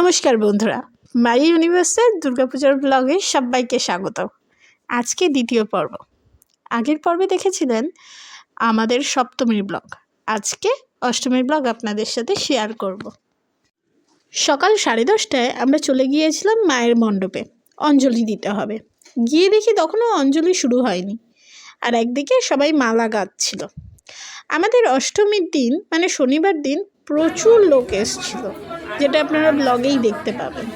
নমস্কার বন্ধুরা, মাই ইউনিভার্সের দুর্গাপূজার ব্লগে সবাইকে স্বাগত আজকে দ্বিতীয় পর্ব। আগের পর্বে দেখেছিলেন আমাদের সপ্তমীর ব্লগ। আজকে অষ্টমীর ব্লগ আপনাদের সাথে শেয়ার করব। সকাল সাড়ে দশটায় আমরা চলে গিয়েছিলাম মায়ের মণ্ডপে, অঞ্জলি দিতে হবে। গিয়ে দেখি তখনও অঞ্জলি শুরু হয়নি আর একদিকে সবাই মালা গাচ্ছিল আমাদের অষ্টমীর দিন মানে শনিবার দিন প্রচুর লোক এসছিল। যেটা আপনারা ব্লগেই দেখতে পাবেন।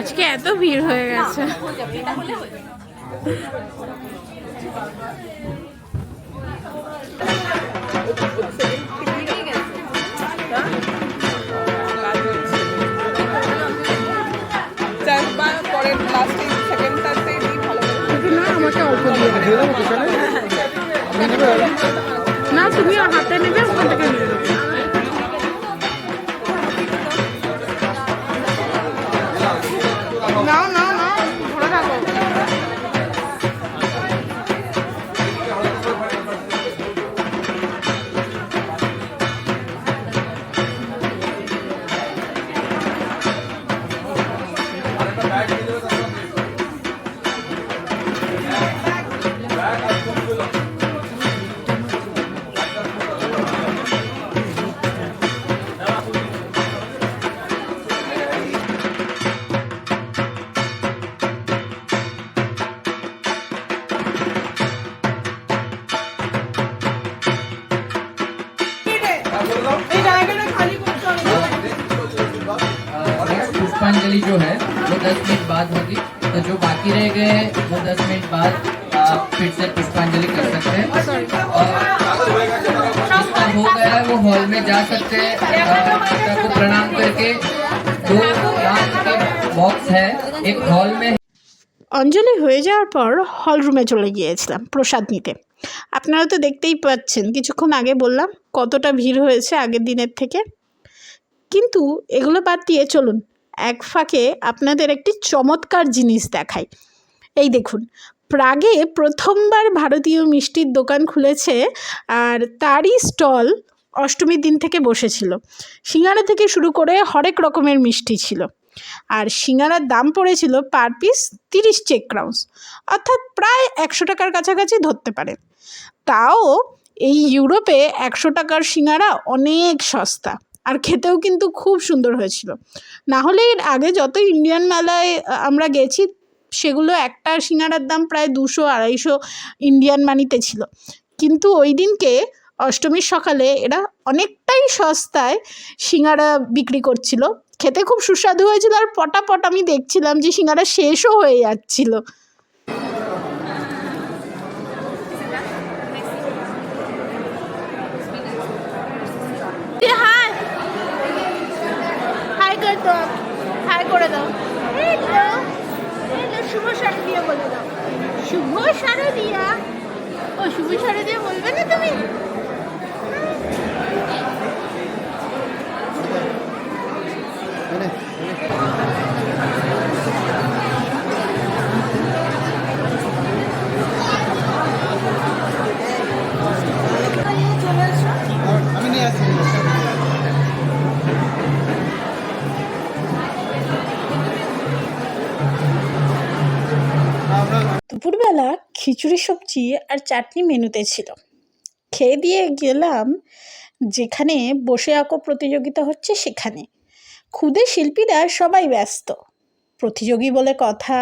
আজকে এত ভিড় হয়ে গেছে। না তুমি হাতে নেবে ওখান থেকে নিয়ে নেবে बाकी रह गए वो दस मिनट बाद आप फिर से पुष्पांजलि कर सकते हैं और जिसका हो गया है वो हॉल में जा सकते हैं अ, माता को प्रणाम करके दो रात के बॉक्स है एक हॉल में অঞ্জলি হয়ে যাওয়ার পর হল রুমে চলে গিয়েছিলাম প্রসাদ নিতে আপনারা তো দেখতেই পাচ্ছেন কিছুক্ষণ আগে বললাম কতটা ভিড় হয়েছে আগের দিনের থেকে কিন্তু এগুলো বাদ দিয়ে চলুন এক ফাঁকে আপনাদের একটি চমৎকার জিনিস দেখাই। এই দেখুন, প্রাগে প্রথমবার ভারতীয় মিষ্টির দোকান খুলেছে আর তারই স্টল অষ্টমীর দিন থেকে বসেছিল। সিঙ্গারা থেকে শুরু করে হরেক রকমের মিষ্টি ছিল আর সিঙ্গারার দাম পড়েছিল পার পিস তিরিশ চেক ক্রাউন্স, অর্থাৎ প্রায় একশো টাকার কাছাকাছি ধরতে পারে। তাও এই ইউরোপে একশো টাকার সিঙ্গারা অনেক সস্তা। আর খেতেও কিন্তু খুব সুন্দর হয়েছিল। না হলে এর আগে যত ইন্ডিয়ান মেলায় আমরা গেছি, সেগুলো একটা সিঙ্গারার দাম প্রায় দুশো, আড়াইশো ইন্ডিয়ান মানিতে ছিল। কিন্তু ওই দিনকে, অষ্টমীর সকালে এরা অনেকটাই সস্তায় সিঙ্গারা বিক্রি করছিল। খেতে খুব সুস্বাদু হয়েছিল আর পটাপট আমি দেখছিলাম যে সিঙ্গারা শেষও হয়ে যাচ্ছিল হাই হাই করে দাও হাই করে দাও হ্যালো হ্যালো শুভ শারদিয়া বলে দাও শুভ শারদিয়া ও শুভ শারদিয়া বলবে না তুমি দুপুরবেলা খিচুড়ি, সবজি আর চাটনি মেনুতে ছিল। খেয়ে দিয়ে গেলাম যেখানে বসে আঁকো প্রতিযোগিতা হচ্ছে সেখানে। ক্ষুদে শিল্পীরা সবাই ব্যস্ত। প্রতিযোগী বলে কথা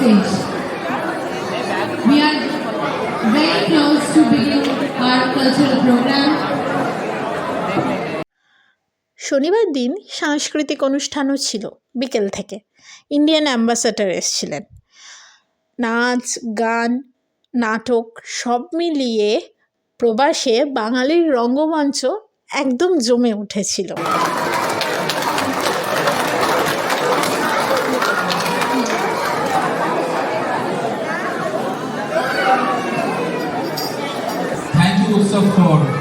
stage. We are very close to begin our cultural program. শনিবার দিন সাংস্কৃতিক অনুষ্ঠানও ছিল বিকেল থেকে ইন্ডিয়ান অ্যাম্বাসাডার এসছিলেন নাচ, গান, নাটক সব মিলিয়ে প্রবাসে বাঙালির রঙ্গমঞ্চ একদম জমে উঠেছিল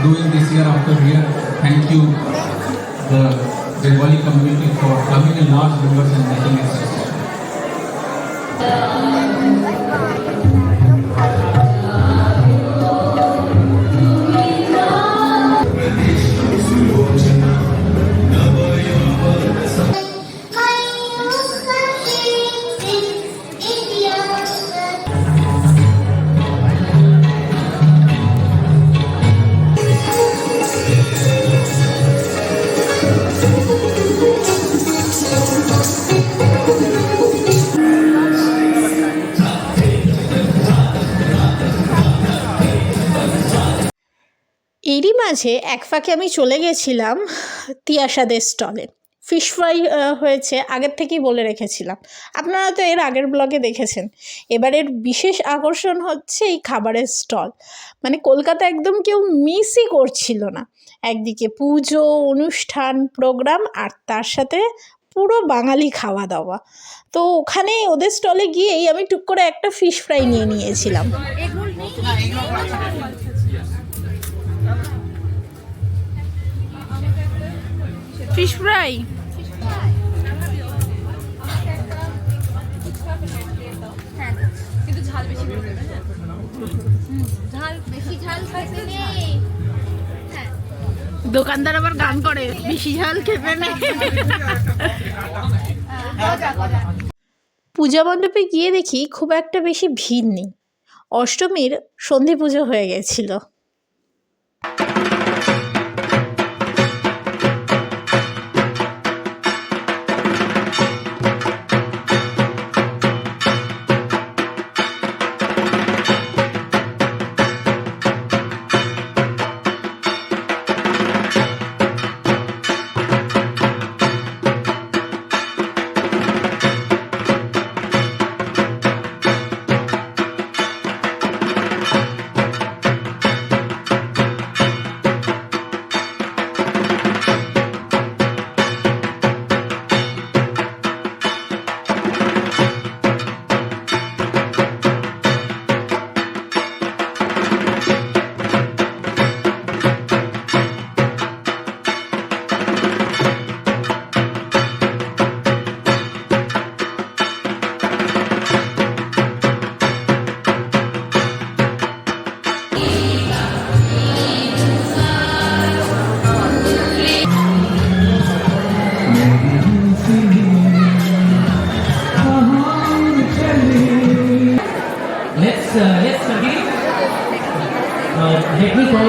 doing this year after year. Thank you the Bengali community for coming in large numbers and making it successful. এরই মাঝে এক ফাঁকে আমি চলে গেছিলাম তিয়াসাদের স্টলে। ফিশ ফ্রাই হয়েছে, আগের থেকেই বলে রেখেছিলাম। আপনারা তো এর আগের ব্লগে দেখেছেন। এবারের বিশেষ আকর্ষণ হচ্ছে এই খাবারের স্টল। মানে কলকাতা একদম কেউ মিসই করছিল না। একদিকে পুজো, অনুষ্ঠান, প্রোগ্রাম, আর তার সাথে পুরো বাঙালি খাওয়া দাওয়া। তো ওখানে ওদের স্টলে গিয়েই আমি টুক করে একটা ফিশ ফ্রাই নিয়ে নিয়েছিলাম। Fish fry? হ্যাঁ কিন্তু ঝাল বেশি করে দেবে হ্যাঁ। ঝাল বেশি ঝাল খাইতে নেই। হ্যাঁ। দোকানদার আবার গান করে বেশি ঝাল খেতে নেই। পূজা মণ্ডপে গিয়ে দেখি খুব একটা বেশি ভিড় নেই। অষ্টমীর সন্ধি পুজো হয়ে গেছিল।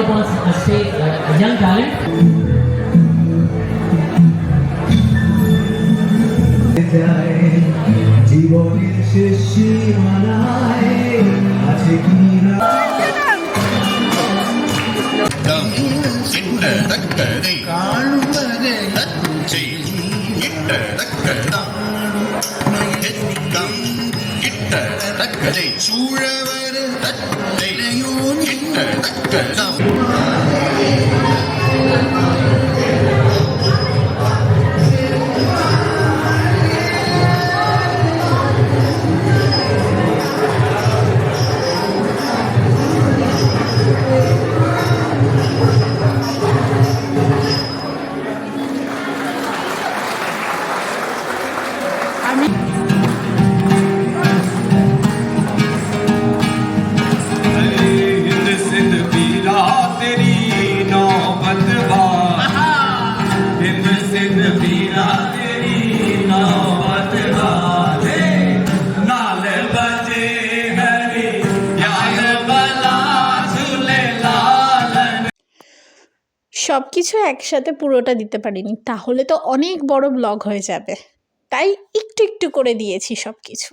Uh, let me call upon a stage uh, a young talent. জীবনের শেষ সীমানায় আছে কি না சூழவர் தத்தையோன் No. সব কিছু একসাথে পুরোটা দিতে পারিনি, তাহলে তো অনেক বড় ব্লগ হয়ে যাবে। তাই একটু একটু করে দিয়েছি সব কিছু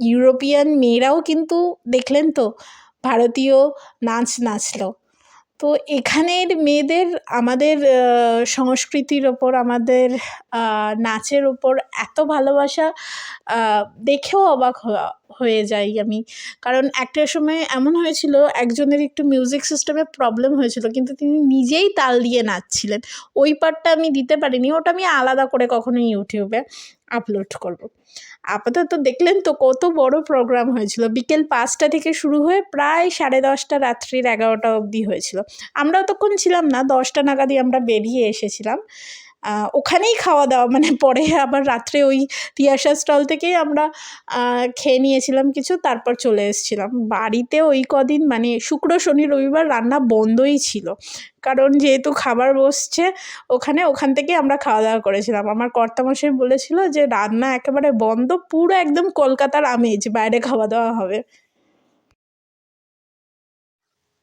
ইউরোপিয়ান মেয়েরাও কিন্তু দেখলেন তো, ভারতীয় নাচ নাচলো। তো এখানের মেয়েদের আমাদের সংস্কৃতির ওপর, আমাদের নাচের ওপর এত ভালোবাসা দেখেও অবাক হয়ে যাই আমি কারণ একটা সময় এমন হয়েছিল, একজনের একটু মিউজিক সিস্টেমে প্রবলেম হয়েছিল, কিন্তু তিনি নিজেই তাল দিয়ে নাচছিলেন ওই পার্টটা আমি দিতে পারিনি, ওটা আমি আলাদা করে কখনো ইউটিউবে আপলোড করব। আপাতত দেখলেন তো কত বড় প্রোগ্রাম হয়েছিল। বিকেল পাঁচটা থেকে শুরু হয়ে প্রায় সাড়ে দশটা, রাত্রির এগারোটা অবধি হয়েছিল। আমরা তখন ছিলাম না, দশটা নাগাদই আমরা বেরিয়ে এসেছিলাম। ওখানেই খাওয়া দাওয়া। মানে পরে আবার রাত্রে ওই তিয়াশা স্টল থেকেই আমরা খেয়ে নিয়েছিলাম কিছু, তারপর চলে এসেছিলাম। বাড়িতে ওই কদিন মানে শুক্র, শনি, রবিবার রান্না বন্ধই ছিল। কারণ যেহেতু খাবার বসছে ওখানে, ওখান থেকে আমরা খাওয়া দাওয়া করেছিলাম। আমার কর্তামশাই বলেছিল যে, রান্না একেবারে বন্ধ, পুরো একদম কলকাতার আমেজ, বাইরে খাওয়া দাওয়া হবে।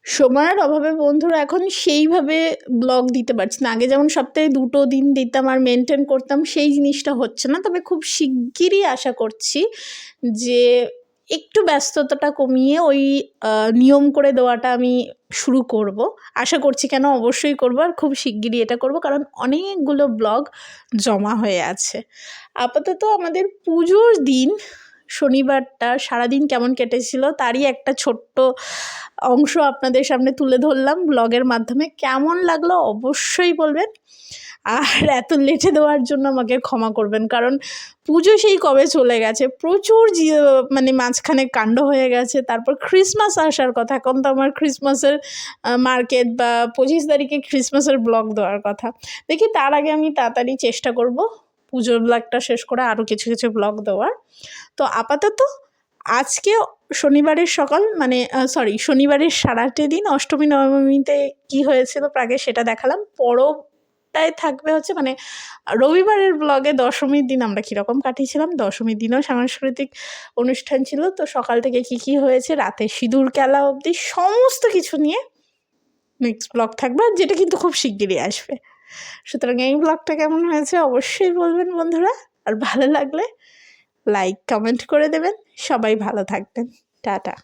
সময়ের অভাবে বন্ধুরা এখন সেইভাবে ব্লগ দিতে পারছি না। আগে যেমন সপ্তাহে দুটো দিন দিতাম আর মেনটেন করতাম, সেই জিনিসটা হচ্ছে না। তবে খুব শিগগিরই আশা করছি যে একটু ব্যস্ততাটা কমিয়ে ওই নিয়ম করে দেওয়াটা আমি শুরু করব। আশা করছি কেন অবশ্যই করব আর খুব শিগগিরই এটা করব, কারণ অনেকগুলো ব্লগ জমা হয়ে আছে। আপাতত আমাদের পুজোর দিন শনিবারটা সারাদিন কেমন কেটেছিল তারই একটা ছোট্ট অংশ আপনাদের সামনে তুলে ধরলাম ব্লগের মাধ্যমে। কেমন লাগল অবশ্যই বলবেন। আর এত লেটে দেওয়ার জন্য আমাকে ক্ষমা করবেন, কারণ পুজো সেই কবে চলে গেছে? প্রচুর মানে মাঝখানে কাণ্ড হয়ে গেছে, তারপর ক্রিসমাস আসার কথা। এখন তো আমার ক্রিসমাসের মার্কেট বা পঁচিশ তারিখে ক্রিসমাসের ব্লগ দেওয়ার কথা। দেখি তার আগে আমি তাড়াতাড়ি চেষ্টা করব। পুজোর ব্লগটা শেষ করে আরও কিছু কিছু ব্লগ দেওয়ার। তো আপাতত আজকে শনিবারের সকাল মানে সরি শনিবারের সারাটে দিন, অষ্টমী, নবমীতে কি হয়েছিল প্রাগে সেটা দেখালাম। পরবটায় থাকবে হচ্ছে মানে রবিবারের ব্লগে দশমীর দিন আমরা কীরকম কাটিয়েছিলাম, দশমীর দিনও সাংস্কৃতিক অনুষ্ঠান ছিল। তো সকাল থেকে কি কি হয়েছে, রাতে সিঁদুর খেলা অবধি সমস্ত কিছু নিয়ে নেক্সট ব্লগ থাকবে যেটা কিন্তু খুব শিগগিরই আসবে। সুতরাং এই ব্লগটা কেমন হয়েছে অবশ্যই বলবেন বন্ধুরা। আর ভালো লাগলে লাইক কমেন্ট করে দেবেন। সবাই ভালো থাকবেন। টাটা।